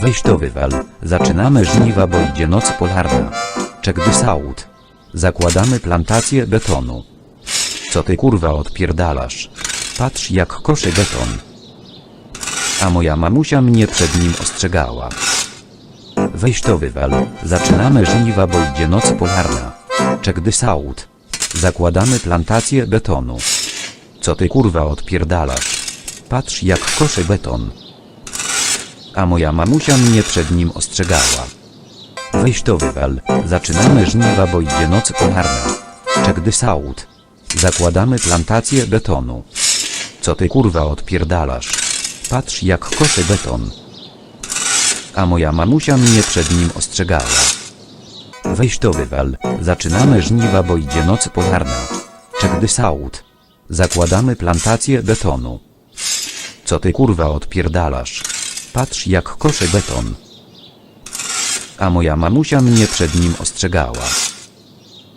Weź to wywal, zaczynamy żniwa, bo idzie noc polarna. Check this out. Zakładamy plantację betonu. Co ty kurwa odpierdalasz? Patrz jak koszy beton. A moja mamusia mnie przed nim ostrzegała. Weź to wywal, zaczynamy żniwa, bo idzie noc polarna. Check this out. Zakładamy plantację betonu. Co ty kurwa odpierdalasz? Patrz jak koszy beton. A moja mamusia mnie przed nim ostrzegała. Weź to wywal, zaczynamy żniwa, bo idzie noc polarna. Check this out. Zakładamy plantację betonu. Co ty kurwa odpierdalasz? Patrz jak koszy beton. A moja mamusia mnie przed nim ostrzegała. Weź to wywal, zaczynamy żniwa, bo idzie noc polarna. Check this out. Zakładamy plantację betonu. Co ty kurwa odpierdalasz? Patrz jak koszy beton. A moja mamusia mnie przed nim ostrzegała.